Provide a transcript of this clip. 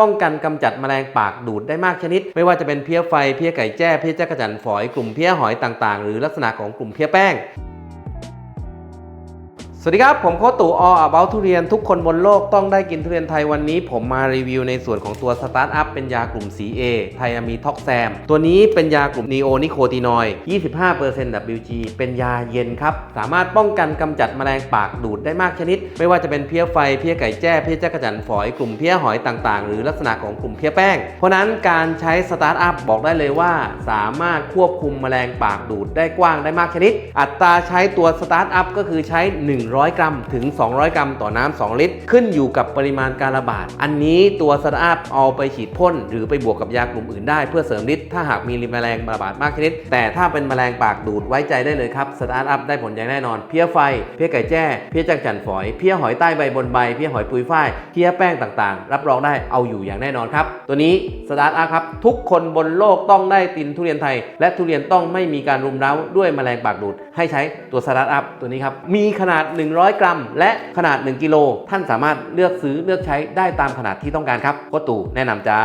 ป้องกันกำจัดแมลงปากดูดได้มากชนิด ไม่ว่าจะเป็นเพี้ยไฟเพี้ยไก่แจ้เพี้ยจักระจันฝอยกลุ่มเพี้ยหอยต่างๆ หรือลักษณะของกลุ่มเพี้ยแป้ง สวัสดีครับ ผมโคตู่ออ about ทุเรียนทุกคนบนโลกต้องได้กินทุเรียนไทยวันนี้ ผมมารีวิวในส่วนของตัวสตาร์ทอัพเป็นยากลุ่ม CA ไทยามีท็อกแซม ตัวนี้เป็นยากลุ่มนีโอนิโคตินอยด์25% WG เป็นยาเย็นครับ สามารถป้องกันกำจัดแมลงปากดูดได้มากชนิด ไม่ว่าจะเป็นเพี้ยไฟ เพี้ยไก่แจ้ เพี้ยจักรจันฝอยกลุ่มเพี้ยหอยต่างๆ หรือลักษณะของกลุ่มเพี้ยแป้ง เพราะนั้นการใช้สตาร์ทอัพบอกได้เลยว่า สามารถควบคุมแมลงปากดูดได้กว้างได้มากชนิด อัตราใช้ตัวสตาร์ทอัพก็คือใช้1 100 กรัม ถึง 200 กรัม ต่อน้ำ2ลิตร ขึ้นอยู่กับปริมาณการระบาด อันนี้ตัวสตาร์ทอัพเอาไปฉีดพ่น หรือไปบวกกับยากลุ่มอื่นได้เพื่อเสริมฤทธิ์ถ้าหากมีแมลงระบาดมากชนิด แต่ถ้าเป็นแมลงปากดูดไว้ใจได้เลยครับสตาร์ทอัพได้ผลอย่างแน่นอน เพี้ยไฟ เพี้ยไก่แจ้ เพี้ยจักจั่นฝอย เพี้ยหอยใต้ใบบนใบ เพี้ยหอยปุยฝ้าย เพี้ยแป้งต่างๆ รับรองได้เอาอยู่อย่างแน่นอนครับ ตัวนี้สตาร์ทอัพครับทุกคนบนโลกต้องได้กินทุเรียนไทย และทุเรียนต้องไม่มีการรุมเร้าด้วยแมลงปากดูด ให้ใช้ตัวสตาร์ทอัพตัวนี้ครับมีขนาด100 กรัม และขนาด 1 กิโล ท่านสามารถเลือกซื้อเลือกใช้ได้ตามขนาดที่ต้องการครับโคตู่แนะนำจ้า